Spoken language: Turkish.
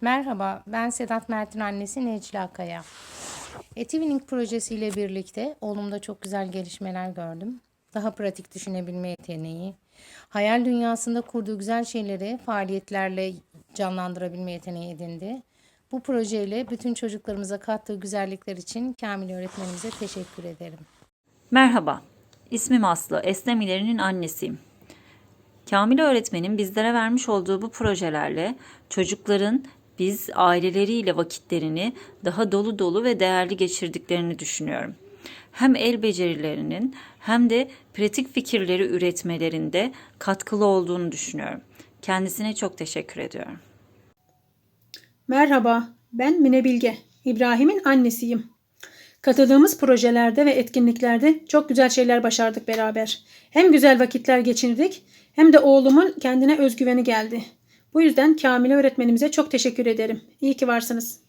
Merhaba, ben Sedat Mert'in annesi Necla Kaya. Etivining projesiyle birlikte oğlumda çok güzel gelişmeler gördüm. Daha pratik düşünebilme yeteneği, hayal dünyasında kurduğu güzel şeyleri faaliyetlerle canlandırabilme yeteneği edindi. Bu projeyle bütün çocuklarımıza kattığı güzellikler için Kamil öğretmenimize teşekkür ederim. Merhaba, ismim Aslı, Esnemilerinin annesiyim. Kamil öğretmenin bizlere vermiş olduğu bu projelerle çocukların biz aileleriyle vakitlerini daha dolu dolu ve değerli geçirdiklerini düşünüyorum. Hem el becerilerinin hem de pratik fikirleri üretmelerinde katkılı olduğunu düşünüyorum. Kendisine çok teşekkür ediyorum. Merhaba, ben Mine Bilge. İbrahim'in annesiyim. Katıldığımız projelerde ve etkinliklerde çok güzel şeyler başardık beraber. Hem güzel vakitler geçirdik hem de oğlumun kendine özgüveni geldi. Bu yüzden Kamile öğretmenimize çok teşekkür ederim. İyi ki varsınız.